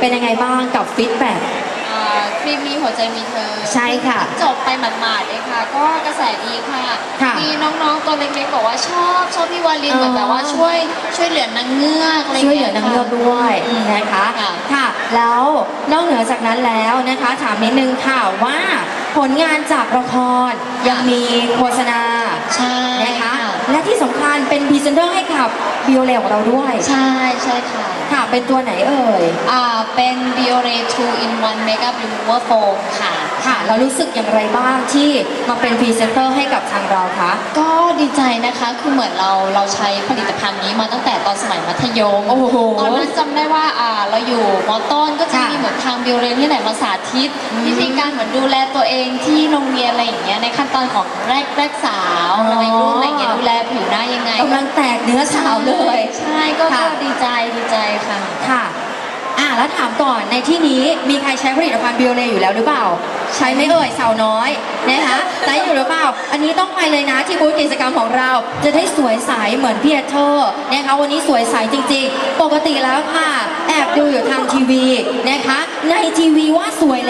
เป็นยังไงบ้างกับฟีดแบ็ก อ่าคลิปนี้หัวใจมีเธอใช่ค่ะจบไปหมาดๆเลยค่ะ ก็กระแสดีค่ะ ค่ะมีน้องๆตัวเล็กๆบอกว่าชอบชอบพี่วาลินอ๋อ เหมือนแบบว่าช่วยช่วยเหลือนางเงือกอะไรช่วยเหลือนางเงือกด้วยอืม นะคะค่ะ ค่ะ แล้วนอกเหนือจากนั้นแล้วนะคะ ถามนิดนึงค่ะว่าผลงานจากละครยังมีโฆษณาใช่ นะคะ และที่สำคัญเป็นพรีเซนเตอร์ให้กับบิโอเลของเราด้วยใช่ใช่ค่ะค่ะเป็นตัวไหนเอ่ย อ่าเป็น Biore 2 in 1 Makeup Remover Foam ค่ะ ค่ะ เรารู้สึกอย่างไรบ้างที่มาเป็นพรีเซนเตอร์ให้กับทางเราคะ ก็ดีใจนะคะ คือเหมือนเราเราใช้ผลิตภัณฑ์นี้มาตั้งแต่ตอนสมัยมัธยม โอ้โห ตอนนั้นจำได้ว่าอ่าเราอยู่มอต้นก็จะค่ะมีเหมือนทางบิวเรนที่ไหนมาสาธิตอืมวิธีการเหมือนดูแลตัวเองที่โรงเรียนอะไรอย่างเงี้ยในขั้นตอนของแรกแรกสาวอ๋ออะไรรุ่นอะไรอย่างเงี้ยดูแลผิวหน้า ยังไงกำลังแตกเนื้อสาวเลย ใช่ก็ค่ะ ก็ดีใจดีใจค่ะ ค่ะ อะแล้วถามก่อนในที่นี้มีใครใช้ผลิตภัณฑ์บิโอเลอยู่แล้วหรือเปล่า ใช้ไหม่เอ่ยสาวน้อยนะคะใช้อยู่หรือเปล่า อันนี้ต้องไปเลยนะที่บูธกิจกรรมของเรา จะได้สวยใสเหมือนพี่เอเธอร์นะคะวันนี้สวยใสจริงๆ ปกติแล้วค่ะ แอบดูอยู่ทางทีวีนะคะ ในทีวีว่าสวย